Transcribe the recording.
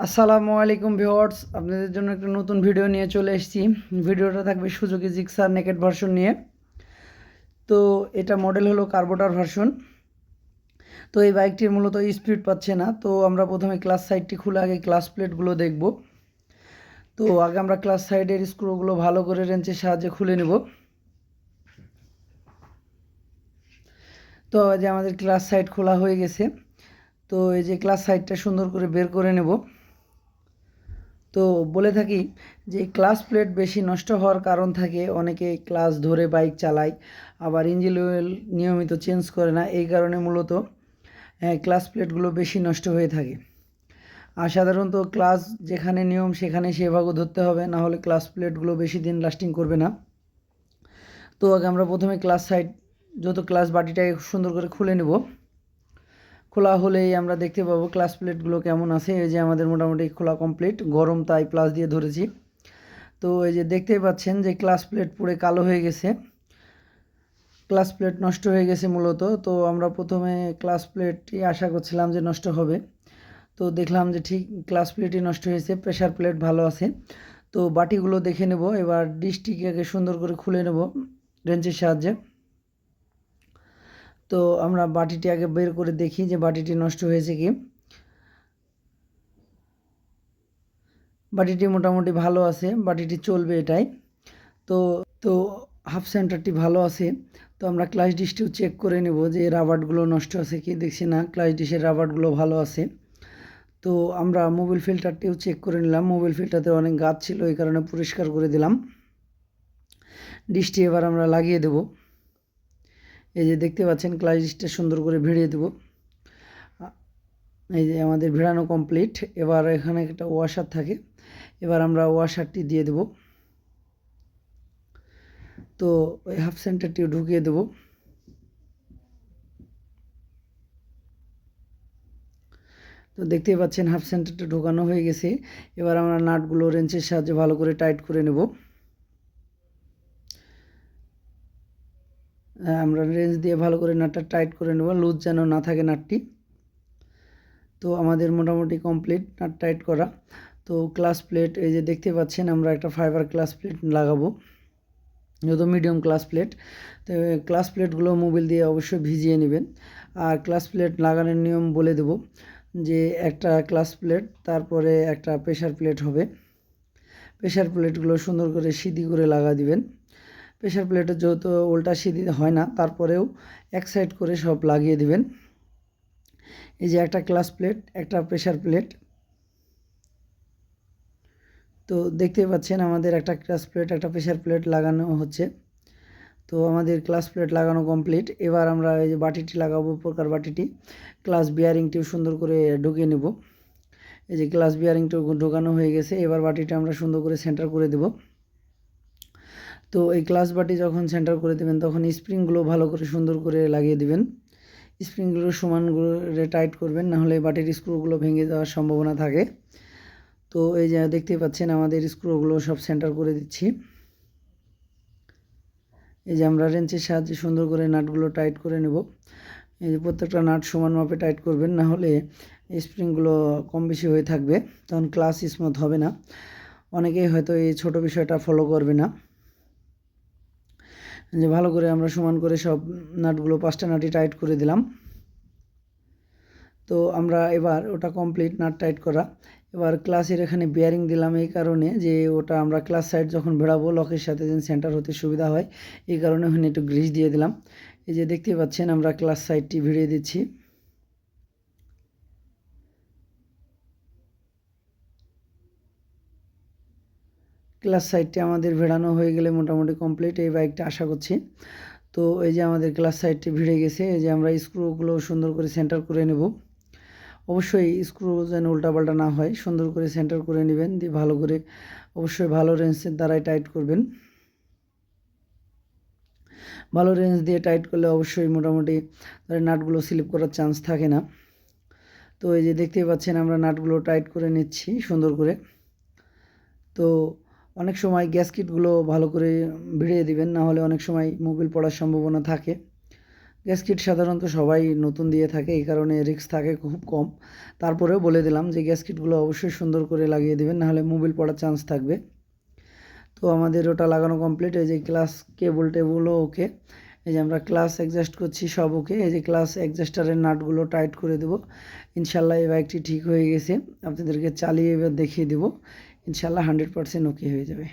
আসসালামু আলাইকুম ভিউয়ার্স, আপনাদের জন্য একটা নতুন ভিডিও নিয়ে চলে এসেছি। ভিডিওটা থাকবে সুজুকি জিক্সার নেকেট ভার্সন নিয়ে। তো এটা মডেল হলো কার্বোটার ভার্সন। তো এই বাইকটির মূলত স্পিড পাচ্ছে না। তো আমরা প্রথমে ক্লাস সাইডটি খুলে আগে ক্লাস প্লেটগুলো দেখব। তো আগে আমরা ক্লাস সাইডের স্ক্রুগুলো ভালো করে রেঞ্চের সাহায্যে খুলে নেব। তো যে আমাদের ক্লাস সাইড খোলা হয়ে গেছে। তো এই যে ক্লাস সাইডটা সুন্দর করে বের করে নেব। তো বলে থাকি যে ক্লাস প্লেট বেশি নষ্ট হওয়ার কারণ থাকে, অনেকে ক্লাস ধরে বাইক চালায়, আবার ইঞ্জিন অয়েল নিয়মিত চেঞ্জ করে না, এই কারণে মূলত ক্লাস প্লেটগুলো বেশি নষ্ট হয়ে থাকে। আর সাধারণত ক্লাস যেখানে নিয়ম সেখানে সেভাবে ধরতে হবে, না হলে ক্লাস প্লেটগুলো বেশি দিন লাস্টিং করবে না। তো আগে আমরা প্রথমে ক্লাস সাইড, যত ক্লাস বাটিটাকে সুন্দর করে খুলে নেব। খোলা হলেই আমরা দেখতে পাবো ক্লাস প্লেটগুলো কেমন আছে। এই যে আমাদের মোটামুটি খোলা কমপ্লিট গরম তাই প্লাস দিয়ে ধরেছি। তো এই যে দেখতেই পাচ্ছেন যে ক্লাস প্লেট পুরো কালো হয়ে গেছে। ক্লাস প্লেট নষ্ট হয়ে গেছে মূলত। তো আমরা প্রথমে ক্লাস প্লেটটি আশা করছিলাম যে নষ্ট হবে। তো দেখলাম যে ঠিক ক্লাস প্লেটই নষ্ট হয়েছে প্রেশার প্লেট ভালো আছে। তো বাটিগুলো দেখে নেব, এবার ডিশটিকে সুন্দর করে খুলে নেব রেঞ্চের সাহায্যে। তো আমরা বাটিটি আগে বের করে দেখি যে বাটিটি নষ্ট হয়েছে কি। বাটিটি মোটামুটি ভালো আছে, বাটিটি চলবে এটাই। তো তো হাফ সেন্টারটি ভালো আছে। তো আমরা ক্লাস ডিশটিও চেক করে নেব যে রাবারগুলো নষ্ট আছে কি, দেখছি না ক্লাস ডিশের রাবারগুলো ভালো আছে। তো আমরা মোবিল ফিল্টারটিও চেক করে নিলাম, মোবিল ফিল্টারতে অনেক গাছ ছিল, এই কারণে পরিষ্কার করে দিলাম। ডিশটি এবার আমরা লাগিয়ে দেবো। এই যে দেখতে পাচ্ছেন ক্লাইস্টটা সুন্দর করে ভিড়িয়ে দেব। এই যে আমাদের ভিড়ানো কমপ্লিট। এবার এখানে একটা ওয়াশার থাকে। এবার আমরা ওয়াশারটি দিয়ে দেব। তো ওই হাফ সেন্টারটিও ঢুকিয়ে দেব। তো দেখতেই পাচ্ছেন হাফ সেন্টারটা ঢোকানো হয়ে গেছে। এবার আমরা নাটগুলো রেঞ্চের সাহায্যে ভালো করে টাইট করে নেব। আমরা রেঞ্জ দিয়ে ভালো করে নাটটা টাইট করে নেব, লুজ যেন না থাকে নাটটি। তো আমাদের মোটামুটি কমপ্লিট নাট টাইট করা। তো ক্লাস প্লেট, এই যে দেখতে পাচ্ছেন, আমরা একটা ফাইবার ক্লাস প্লেট লাগাবো। যেহেতু মিডিয়াম ক্লাস প্লেট, তো ক্লাস প্লেটগুলো মোবিল দিয়ে অবশ্যই ভিজিয়ে নেবেন। আর ক্লাস প্লেট লাগানোর নিয়ম বলে দেব যে একটা ক্লাস প্লেট, তারপরে একটা প্রেশার প্লেট হবে। প্রেশার প্লেটগুলো সুন্দর করে সিদ্ধি করে লাগা দিবেন। প্রেশার প্লেটে যেহেতু উল্টা সিদ্ধি হয় না, তারপরেও এক সাইড করে সব লাগিয়ে দিবেন। এই যে একটা ক্লাস প্লেট, একটা প্রেশার প্লেট। তো দেখতে পাচ্ছেন আমাদের একটা ক্লাস প্লেট, একটা প্রেশার প্লেট লাগানো হচ্ছে। তো আমাদের ক্লাস প্লেট লাগানো কমপ্লিট। এবার আমরা এই যে বাটিটি লাগাবো প্রকার বাটিটি। ক্লাস বিয়ারিংটিও সুন্দর করে ঢুকিয়ে নেব। এই যে ক্লাস বিয়ারিংটিও ঢোকানো হয়ে গেছে। এবার বাটিটা আমরা সুন্দর করে সেন্টার করে দেবো। তো এই ক্লাস বাটি যখন সেন্টার করে দেবেন, তখন স্প্রিংগুলো ভালো করে সুন্দর করে লাগিয়ে দিবেন। স্প্রিংগুলো সমান করে টাইট করবেন নাহলে বাটির স্ক্রুগুলো ভেঙে যাওয়ার সম্ভাবনা থাকে। তো এই যে দেখতে পাচ্ছেন, আমাদের স্ক্রুগুলো সব সেন্টার করে দিচ্ছি। এই যে আমরা রেঞ্চের সাহায্যে সুন্দর করে নাটগুলো টাইট করে নেব। এই যে প্রত্যেকটা নাট সমান মাপে টাইট করবেন, না হলে স্প্রিংগুলো কম বেশি হয়ে থাকবে। তখন ক্লাস স্মুথ হবে না। অনেকেই হয়তো এই ছোট বিষয়টা ফলো করবে না। যে ভালো করে আমরা সমান করে সব নাটগুলো, পাঁচটা নাটই টাইট করে দিলাম। তো আমরা এবার ওটা কমপ্লিট নাট টাইট করা। এবার ক্লাসের এখানে বিয়ারিং দিলাম এই কারণে যে ওটা আমরা ক্লাস সাইড যখন বেড়াবো লকের সাথে যেন সেন্টার হতে সুবিধা হয়, এই কারণে ওখানে একটু গ্রিস দিয়ে দিলাম। এই যে দেখতে পাচ্ছেন আমরা ক্লাস সাইডটি ভিড়িয়ে দিচ্ছি। ক্লাস সাইডটি আমাদের ভেড়ানো হয়ে গেলে মোটামুটি কমপ্লিট এই বাইকটা আশা করছি। তো এই যে আমাদের ক্লাস সাইডটি ভিড়ে গেছে, এই যে আমরা স্ক্রুগুলো সুন্দর করে সেন্টার করে নেব। অবশ্যই স্ক্রু যেন উল্টাপাল্টা না হয়, সুন্দর করে সেন্টার করে নেবেন, দিয়ে ভালো করে অবশ্যই ভালো রেঞ্জের দ্বারাই টাইট করবেন। ভালো রেঞ্জ দিয়ে টাইট করলে অবশ্যই মোটামুটি নাটগুলো স্লিপ করার চান্স থাকে না। তো এই যে দেখতেই পাচ্ছেন আমরা নাটগুলো টাইট করে নিচ্ছি সুন্দর করে। তো অনেক সময় গ্যাস কিটগুলো ভালো করে ভিড়িয়ে দিবেন, না হলে অনেক সময় মোবিল পড়ার সম্ভাবনা থাকে। গ্যাস কিট সাধারণত সবাই নতুন দিয়ে থাকে, এই কারণে রিস্ক থাকে খুব কম। তারপরেও বলে দিলাম যে গ্যাস কিটগুলো অবশ্যই সুন্দর করে লাগিয়ে দেবেন নাহলে মোবিল পড়ার চান্স থাকবে। তো আমাদের ওটা লাগানো কমপ্লিট এই যে ক্লাস কেবল টেবলও ওকে। এই যে আমরা ক্লাস অ্যাডজাস্ট করছি, সব ওকে। এই যে ক্লাস অ্যাডজাস্টারের নাটগুলো টাইট করে দেবো। ইনশাল্লাহ এই বাইকটি ঠিক হয়ে গেছে। আপনাদেরকে চালিয়ে এবার দেখিয়ে দেবো। ইনশাল্লাহ হান্ড্রেড পারসেন্ট ওকে হয়ে যাবে।